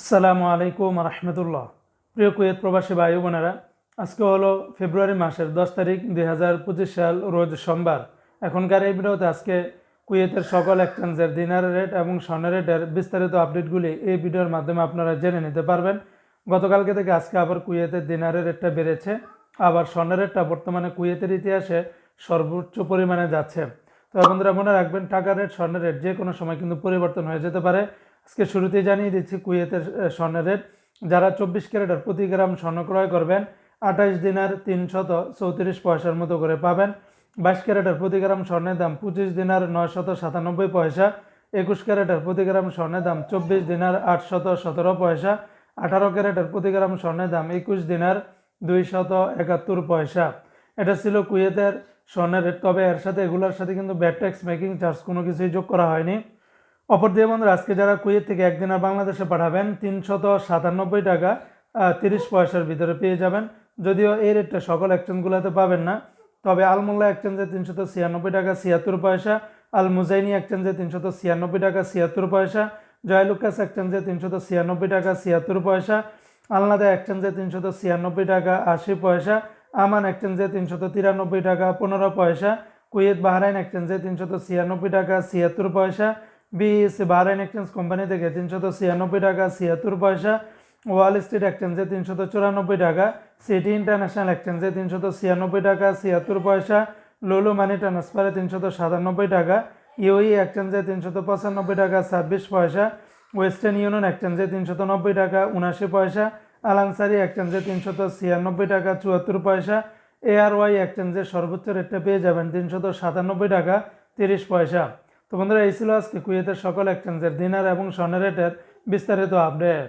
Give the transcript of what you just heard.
আসসালামু আলাইকুম রহমতুল্লাহ। প্রিয় কুয়েত প্রবাসী ভাই বোনেরা, আজকে হলো ফেব্রুয়ারি মাসের দশ তারিখ দুই হাজার পঁচিশ সাল, রোজ সোমবার। এখনকার এই ভিডিওতে আজকে কুয়েতের সকল এক্সচেঞ্জের দিনার রেট এবং স্বর্ণের রেটের বিস্তারিত আপডেটগুলি এই ভিডিওর মাধ্যমে আপনারা জেনে নিতে পারবেন। গতকালকে থেকে আজকে আবার কুয়েতের দিনারের রেটটা বেড়েছে, আবার স্বর্ণের রেটটা বর্তমানে কুয়েতের ইতিহাসে সর্বোচ্চ পরিমাণে যাচ্ছে। তো বন্ধুরা, মনে রাখবেন, টাকার রেট, স্বর্ণের রেট যে কোনো সময় কিন্তু পরিবর্তন হয়ে যেতে পারে। আজকে শুরুতেই জানিয়ে দিচ্ছি কুয়েতের স্বর্ণের রেট যারা চব্বিশ ক্যারেটের প্রতি গ্রাম স্বর্ণ ক্রয় করবেন, আঠাশ দিনার তিনশত চৌত্রিশ পয়সার মতো করে পাবেন। বাইশ ক্যারেটের প্রতি গ্রাম স্বর্ণের দাম পঁচিশ দিনার নয়শত সাতানব্বই পয়সা। একুশ ক্যারেটের প্রতি গ্রাম স্বর্ণের দাম চব্বিশ দিনার আটশত সতেরো পয়সা। আঠারো ক্যারেটের প্রতি গ্রাম স্বর্ণের দাম একুশ দিনার দুইশত একাত্তর পয়সা। এটা ছিল কুয়েতের স্বর্ণের রেট। তবে এর সাথে এগুলোর সাথে কিন্তু ব্যাট ট্যাক্স মেকিং চার্জ কোনো কিছুই যোগ করা হয়নি। অপর দিয়ে বন্ধুরা, আজকে যারা কুয়েত থেকে একদিনের বাংলাদেশে পাঠাবেন, তিনশত সাতানব্বই টাকা তিরিশ পয়সার ভিতরে পেয়ে যাবেন। যদিও এই রেটটা সকল এক্সচেঞ্জগুলোতে পাবেন না, তবে আলমোল্লা এক্সচেঞ্জে তিনশত ছিয়ানব্বই টাকা, ছিয়াত্তর পয়সা আল মুজাইনি এক্সচেঞ্জে তিনশত ছিয়ানব্বই টাকা, ছিয়াত্তর পয়সা, জয়লুকাস এক্সচেঞ্জে তিনশত ছিয়ানব্বই টাকা, ছিয়াত্তর পয়সা, আলনাদা এক্সচেঞ্জে তিনশত ছিয়ানব্বই টাকা, আশি পয়সা, আমান এক্সচেঞ্জে তিনশত তিরানব্বই টাকা, পনেরো পয়সা, কুয়েত বাহরাইন এক্সচেঞ্জে তিনশত ছিয়ানব্বই টাকা, ছিয়াত্তর পয়সা বিএসসি বাহরাইন এক্সচেঞ্জ কোম্পানি থেকে তিনশত ছিয়ানব্বই টাকা, ছিয়াত্তর পয়সা, ওয়াল স্ট্রিট এক্সচেঞ্জে তিনশত চুরানব্বই টাকা, সিটি ইন্টারন্যাশনাল এক্সচেঞ্জে তিনশত ছিয়ানব্বই টাকা, ছিয়াত্তর পয়সা, লোলো মানি ট্রান্সফারে তিনশত সাতানব্বই টাকা, ইউই এক্সচেঞ্জে তিনশত পঁচানব্বই টাকা, ছাব্বিশ পয়সা, ওয়েস্টার্ন ইউনিয়ন এক্সচেঞ্জে তিনশত নব্বই টাকা উনাশি পয়সা, আলানসারি এক্সচেঞ্জে তিনশত ছিয়ানব্বই টাকা, চুয়াত্তর পয়সা, এআরওয়াই এক্সচেঞ্জের সর্বোচ্চ রেটটা পেয়ে যাবেন তিনশত সাতানব্বই টাকা, তিরিশ পয়সা। তো বন্ধুরা এই ছিল আজকে কুয়েতের সকল এক্সচেঞ্জের দিনার এবং স্বর্ণের রেটের বিস্তারিত আপডেট